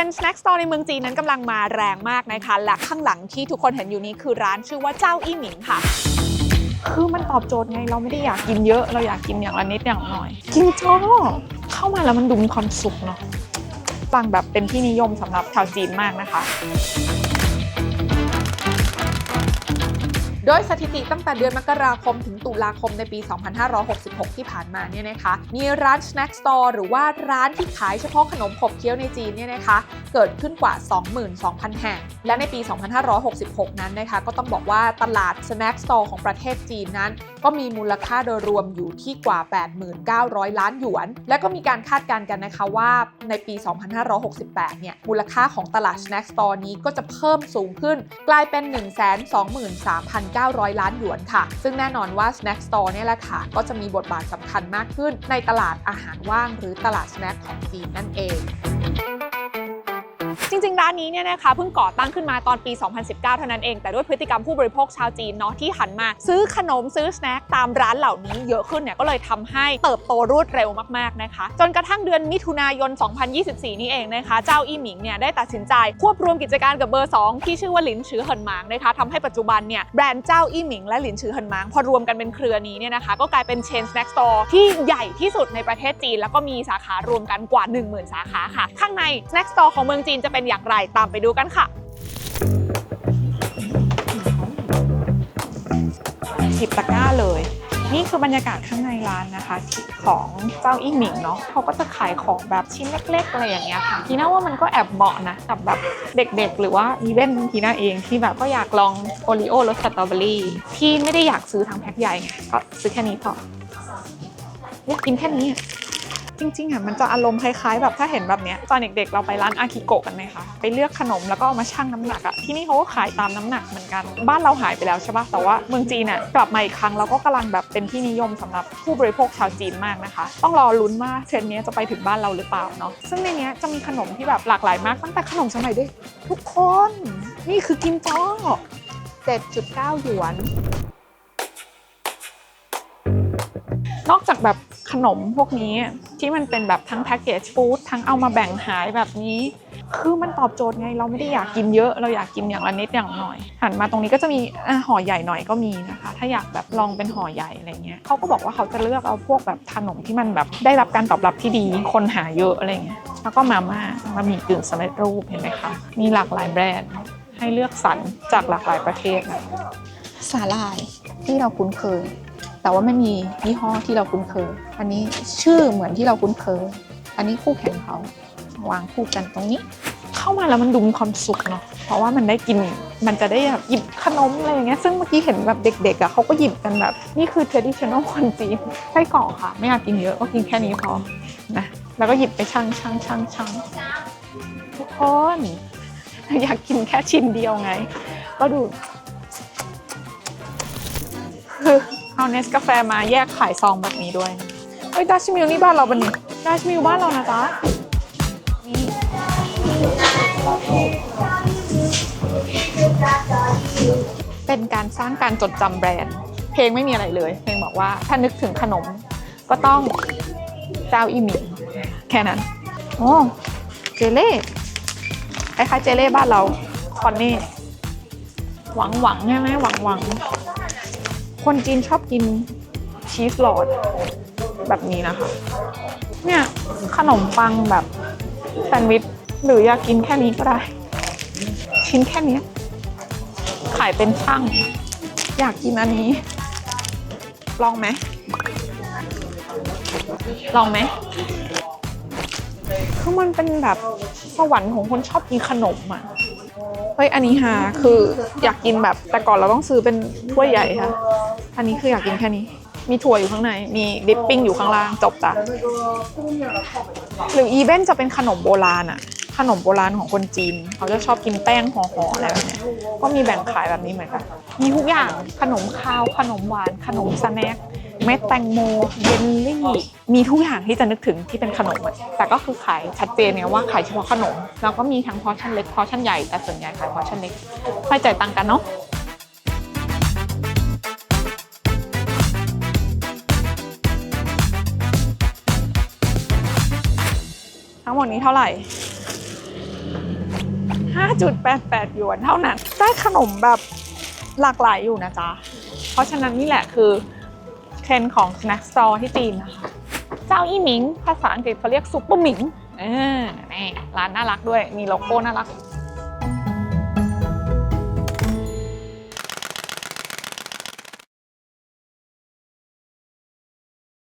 รนด์สแน็คสตอร์ในเมืองจีนนั้นกำลังมาแรงมากนะคะ และข้างหลังที่ทุกคนเห็นอยู่นี้คือร้านชื่อว่าเจ้าอี้หมิงค่ะ คือมันตอบโจทย์ไงเราไม่ได้อยากกินเยอะ เราอยากกินอย่างละนิดอย่างหน่อย กินจ้อเข้ามาแล้วมันดูมีความสุขเนาะฟังแบบเป็นที่นิยมสำหรับชาวจีนมากนะคะ โดยสถิติตั้งแต่เดือนมกราคมถึงตุลาคมในปี 2566 ที่ผ่านมาเนี่ยนะคะ มีร้าน snack store หรือว่าร้านที่ขายเฉพาะขนมขบเคี้ยวในจีนเนี่ยนะคะเกิดขึ้นกว่า 22,000 แห่ง และในปี 2566 นั้นนะคะ ก็ต้องบอกว่าตลาด snack store ของประเทศจีนนั้น ก็มีมูลค่าโดยรวมอยู่ที่กว่า 89,000 ล้านหยวน และก็มีการคาดการณ์กันนะคะว่าในปี 2568 เนี่ย มูลค่าของตลาด snack store นี้ก็จะเพิ่มสูงขึ้น กลายเป็น 123,000 1,900 ล้านหยวนค่ะ ซึ่งแน่นอนว่า snack store เนี่ยแหละค่ะ ก็จะมีบทบาทสำคัญมากขึ้นในตลาดอาหารว่าง หรือตลาดสแน็คของจีนนั่นเอง จริงๆ ร้านนี้เนี่ยนะคะเพิ่งก่อตั้งขึ้นมาตอนปี 2019 เท่านั้นเอง แต่ด้วยพฤติกรรมผู้บริโภคชาวจีนเนาะที่หันมา ซื้อขนมซื้อสแน็คตามร้านเหล่านี้เยอะขึ้นเนี่ยก็เลยทำให้เติบโตรวดเร็วมากๆนะคะ จนกระทั่งเดือนมิถุนายน 2024 นี่เองนะคะ เจ้าอี้หมิงเนี่ยได้ตัดสินใจควบรวมกิจการกับเบอร์ 2 ที่ชื่อว่าหลินชือเหินหมางนะคะทำให้ปัจจุบันเนี่ยแบรนด์เจ้าอี้หมิงและหลินชือเหินหมางพอรวมกันเป็นเครือนี้เนี่ยนะคะก็กลายเป็นเชนสแน็คสโตร์ที่ใหญ่ที่สุดในประเทศจีน แล้วก็มีสาขารวมกันกว่า 10,000 สาขาค่ะ ข้างในสแน็คสโตร์ของเมืองจีนจะเป็นอย่างไรตามไปดูกันค่ะสิบตะกร้าเลย นี่คือบรรยากาศข้างในร้านนะคะของเจ้าอี้หมิงเนาะเขาก็จะขายของแบบชิ้นเล็กๆอะไรอย่างเงี้ยค่ะทีน่าว่ามันก็แอบเหมาะนะกับแบบเด็กๆ หรือว่าอีเวนต์ทีน่าเองที่แบบก็อยากลองโอรีโอรสสตรอเบอรี่ที่ไม่ได้อยากซื้อทั้งแพ็คใหญ่ไงก็ซื้อแค่นี้พออยากกินแค่นี้ จริงๆอะมันจะอารมณ์คล้ายๆแบบถ้าเห็นแบบเนี้ยตอนเด็กๆเราไปร้านอากิโกะกันไหมคะไปเลือกขนมแล้วก็เอามาชั่งน้ำหนักอะที่นี่เขาก็ขายตามน้ำหนักเหมือนกันบ้านเราหายไปแล้วใช่ปะแต่ว่าเมืองจีนน่ะกลับมาอีกครั้งแล้วก็กำลังแบบเป็นที่นิยมสำหรับผู้บริโภคชาวจีนมากนะคะ ต้องรอลุ้นว่าเทรนด์นี้จะไปถึงบ้านเราหรือเปล่าเนาะซึ่งในนี้จะมีขนมที่แบบหลากหลายมากตั้งแต่ขนมสมัยเด็กทุกคน นี่คือกิมจ้อ7.9หยวนนอกจากแบบขนมพวกนี้ ที่มันเป็นแบบทั้งแพ็กเกจฟู้ดทั้งเอามาแบ่งขายแบบนี้ คือมันตอบโจทย์ไงเราไม่ได้อยากกินเยอะ เราอยากกินอย่างละนิดอย่างหน่อย หันมาตรงนี้ก็จะมีอะห่อใหญ่หน่อยก็มีนะคะ ถ้าอยากแบบลองเป็นห่อใหญ่อะไรเงี้ยเขาก็บอกว่าเขาจะเลือกเอาพวกแบบขนมที่มันแบบได้รับการตอบรับที่ดีคนหาเยอะอะไรเงี้ยแล้วก็มาม่ามามีกึ่งสำเร็จรูปเห็นไหมคะมีหลากหลายแบรนด์ให้เลือกสรรจากหลากหลายประเทศนะสาลายที่เราคุ้นเคย แต่ว่าไม่มียี่ห้อที่เราคุ้นเคย อันนี้ชื่อเหมือนที่เราคุ้นเคย อันนี้คู่แข่งเขาวางคู่กันตรงนี้ เข้ามาแล้วมันดูมีความสุขเนาะ เพราะว่ามันได้กิน มันจะได้แบบหยิบขนมอะไรอย่างเงี้ย ซึ่งเมื่อกี้เห็นแบบเด็กๆอะเขาก็หยิบกันแบบ นี่คือ traditional คนจีนไส้กรอกค่ะ ไม่อยากกินเยอะก็กินแค่นี้พอ นะ แล้วก็หยิบไปชั่งชั่งชั่งชั่งทุกคน อยากกินแค่ชิ้นเดียวไง ก็ดู เอาเนสกาแฟมาแยกขายซองแบบนี้ด้วยเฮ้ยดัชมิลนี่บ้านเราปะเนี่ยดัชมิลบ้านเรานะจ๊ะนี่เป็นการสร้างการจดจำแบรนด์ เพลงไม่มีอะไรเลย เพลงบอกว่าถ้านึกถึงขนมก็ต้องเจ้าอีหมิงแค่นั้นโอ้เจเล่คล้ายๆเจเล่บ้านเราคอนเน่หวังหวังใช่ไหมหวังหวัง คนจีนชอบกินชีสหลอดแบบนี้นะคะ เนี่ยขนมปังแบบแซนด์วิชหรืออยากกินแค่นี้ก็ได้ ชิ้นแค่นี้ ขายเป็นช่าง อยากกินอันนี้ ลองไหม ลองไหมคือมันเป็นแบบสวรรค์ของคนชอบกินขนมอะ เฮ้ยอันนี้ฮาคืออยากกินแบบแต่ก่อนเราต้องซื้อเป็นถ้วยใหญ่ค่ะ อันนี้คืออยากกินแค่นี้ มีถั่วอยู่ข้างใน มีดิปปิ้งอยู่ข้างล่างจบจ้ะหรืออีเวนจะเป็นขนมโบราณอะขนมโบราณของคนจีน เขาจะชอบกินแป้งห่อๆอะไรแบบนี้ก็มีแบ่งขายแบบนี้เหมือนกัน มีทุกอย่างขนมข้าวขนมหวาน ขนมสแน็คเม็ดแตงโมเยลลี่มีทุกอย่างที่จะนึกถึงที่เป็นขนมอะแต่ก็คือขายชัดเจนเนี่ยว่าขายเฉพาะขนม แล้วก็มีทั้งพอชั่นเล็กพอชั่นใหญ่แต่ส่วนใหญ่ขายพอชั่นเล็กค่อยจ่ายตังค์กันเนาะ ทั้งหมดนี้เท่าไหร่ 5.88หยวนเท่านั้น ได้ขนมแบบหลากหลายอยู่นะจ๊ะ เพราะฉะนั้นนี่แหละคือเทรนของ snack store ที่จีนนะคะ เจ้าอี้หมิง ภาษาอังกฤษเขาเรียกซุปเปอร์หมิงเออนี่ร้านน่ารักด้วย มีโลโก้น่ารัก